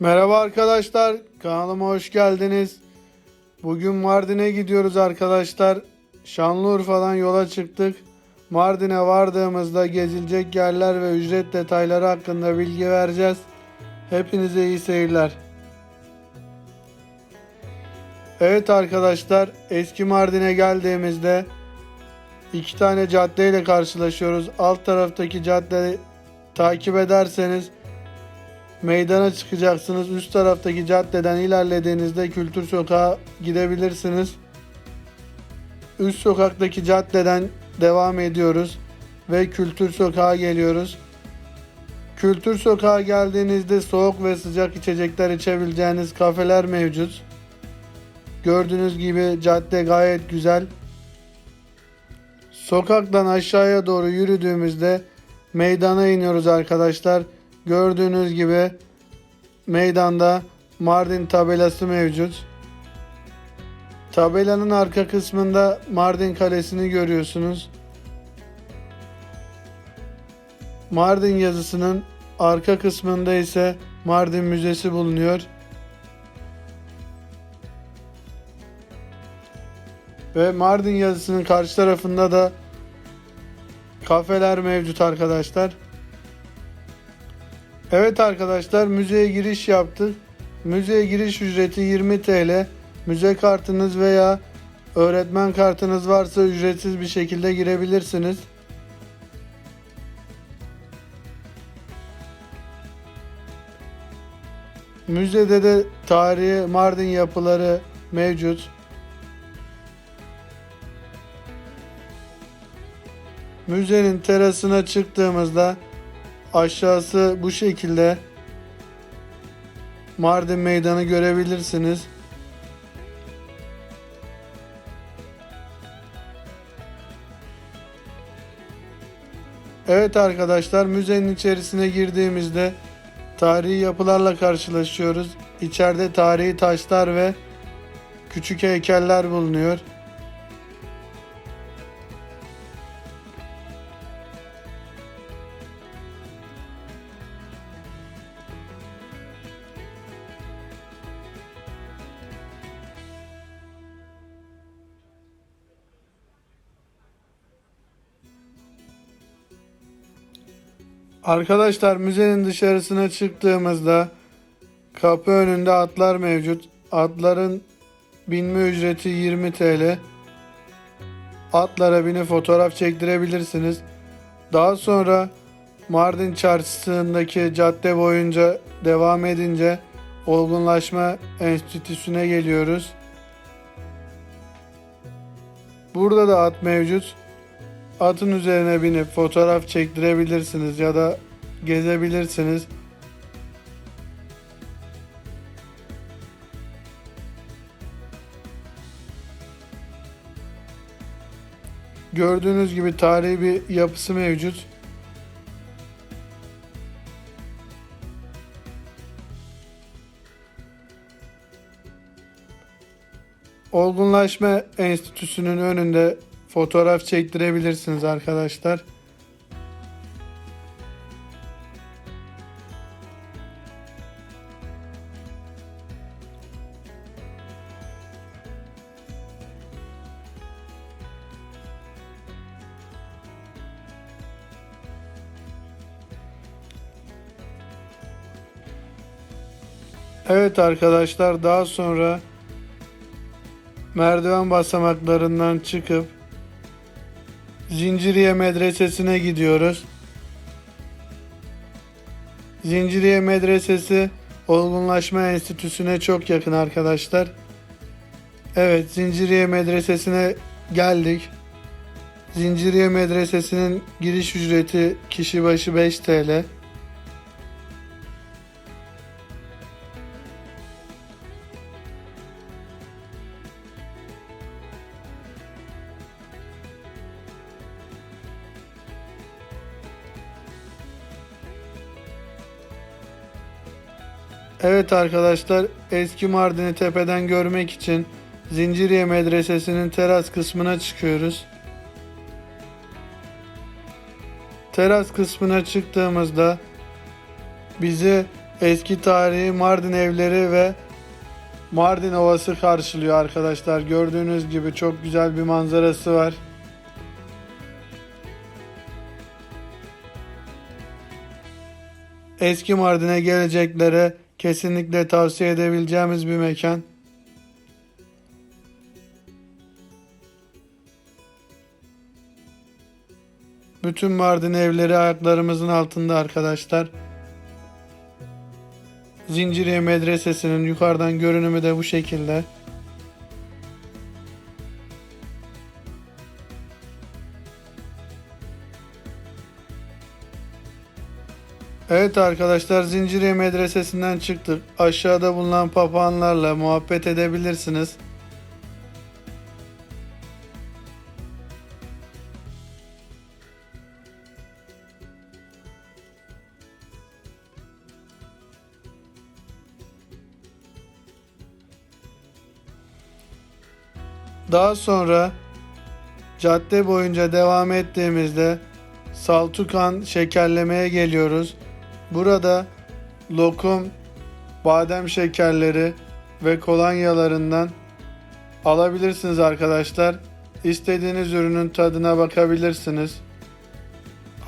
Merhaba arkadaşlar, kanalıma hoş geldiniz. Bugün Mardin'e gidiyoruz arkadaşlar. Şanlıurfa'dan yola çıktık. Mardin'e vardığımızda gezilecek yerler ve ücret detayları hakkında bilgi vereceğiz. Hepinize iyi seyirler. Evet arkadaşlar, eski Mardin'e geldiğimizde iki tane caddeyle karşılaşıyoruz. Alt taraftaki caddeyi takip ederseniz meydana çıkacaksınız. Üst taraftaki caddeden ilerlediğinizde Kültür Sokağa gidebilirsiniz. Üst sokaktaki caddeden devam ediyoruz ve Kültür Sokağa geliyoruz. Kültür Sokağa geldiğinizde soğuk ve sıcak içecekler içebileceğiniz kafeler mevcut. Gördüğünüz gibi cadde gayet güzel. Sokaktan aşağıya doğru yürüdüğümüzde meydana iniyoruz arkadaşlar. Gördüğünüz gibi meydanda Mardin tabelası mevcut. Tabelanın arka kısmında Mardin Kalesi'ni görüyorsunuz. Mardin yazısının arka kısmında ise Mardin Müzesi bulunuyor. Ve Mardin yazısının karşı tarafında da kafeler mevcut arkadaşlar. Evet arkadaşlar müzeye giriş yaptık. Müzeye giriş ücreti 20 TL. Müze kartınız veya öğretmen kartınız varsa ücretsiz bir şekilde girebilirsiniz. Müzede de tarihi Mardin yapıları mevcut. Müzenin terasına çıktığımızda aşağısı bu şekilde Mardin Meydanı görebilirsiniz. Evet arkadaşlar müzenin içerisine girdiğimizde tarihi yapılarla karşılaşıyoruz. İçeride tarihi taşlar ve küçük heykeller bulunuyor. Arkadaşlar müzenin dışarısına çıktığımızda kapı önünde atlar mevcut. Atların binme ücreti 20 TL. Atlara binip fotoğraf çektirebilirsiniz. Daha sonra Mardin çarşısındaki cadde boyunca devam edince Olgunlaşma Enstitüsü'ne geliyoruz. Burada da at mevcut. Atın üzerine binip fotoğraf çektirebilirsiniz ya da gezebilirsiniz. Gördüğünüz gibi tarihi bir yapısı mevcut. Olgunlaşma Enstitüsü'nün önünde fotoğraf çektirebilirsiniz arkadaşlar. Evet arkadaşlar daha sonra merdiven basamaklarından çıkıp Zinciriye Medresesi'ne gidiyoruz. Zinciriye Medresesi Olgunlaşma Enstitüsü'ne çok yakın arkadaşlar. Evet, Zinciriye Medresesi'ne geldik. Zinciriye Medresesi'nin giriş ücreti kişi başı 5 TL. Evet arkadaşlar eski Mardin'i tepeden görmek için Zinciriye Medresesi'nin teras kısmına çıkıyoruz. Teras kısmına çıktığımızda bizi eski tarihi Mardin evleri ve Mardin Ovası karşılıyor arkadaşlar. Gördüğünüz gibi çok güzel bir manzarası var. Eski Mardin'e geleceklere kesinlikle tavsiye edebileceğimiz bir mekan. Bütün Mardin evleri ayaklarımızın altında arkadaşlar. Zinciriye Medresesi'nin yukarıdan görünümü de bu şekilde. Evet arkadaşlar Zinciriye Medresesi'nden çıktık. Aşağıda bulunan papağanlarla muhabbet edebilirsiniz. Daha sonra cadde boyunca devam ettiğimizde Saltukan şekerlemeye geliyoruz. Burada lokum, badem şekerleri ve kolonyalarından alabilirsiniz arkadaşlar. İstediğiniz ürünün tadına bakabilirsiniz.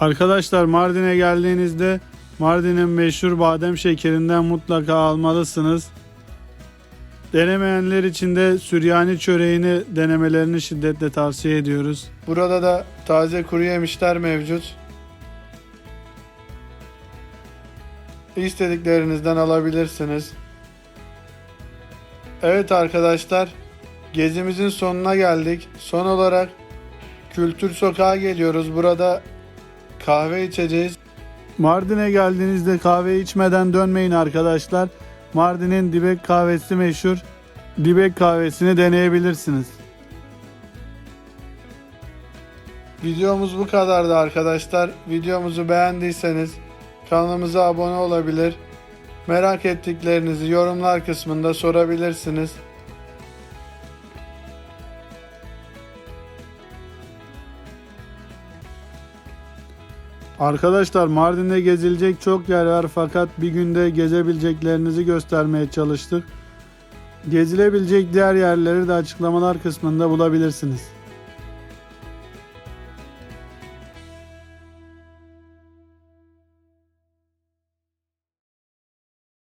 Arkadaşlar Mardin'e geldiğinizde Mardin'in meşhur badem şekerinden mutlaka almalısınız. Denemeyenler için de Süryani çöreğini denemelerini şiddetle tavsiye ediyoruz. Burada da taze kuru yemişler mevcut. İstediklerinizden alabilirsiniz. Evet arkadaşlar, gezimizin sonuna geldik. Son olarak Kültür Sokağa geliyoruz. Burada kahve içeceğiz. Mardin'e geldiğinizde kahve içmeden dönmeyin arkadaşlar. Mardin'in Dibek kahvesi meşhur. Dibek kahvesini deneyebilirsiniz. Videomuz bu kadardı arkadaşlar. Videomuzu beğendiyseniz kanalımıza abone olabilir. Merak ettiklerinizi yorumlar kısmında sorabilirsiniz. Arkadaşlar Mardin'de gezilecek çok yer var fakat bir günde gezebileceklerinizi göstermeye çalıştık. Gezilebilecek diğer yerleri de açıklamalar kısmında bulabilirsiniz.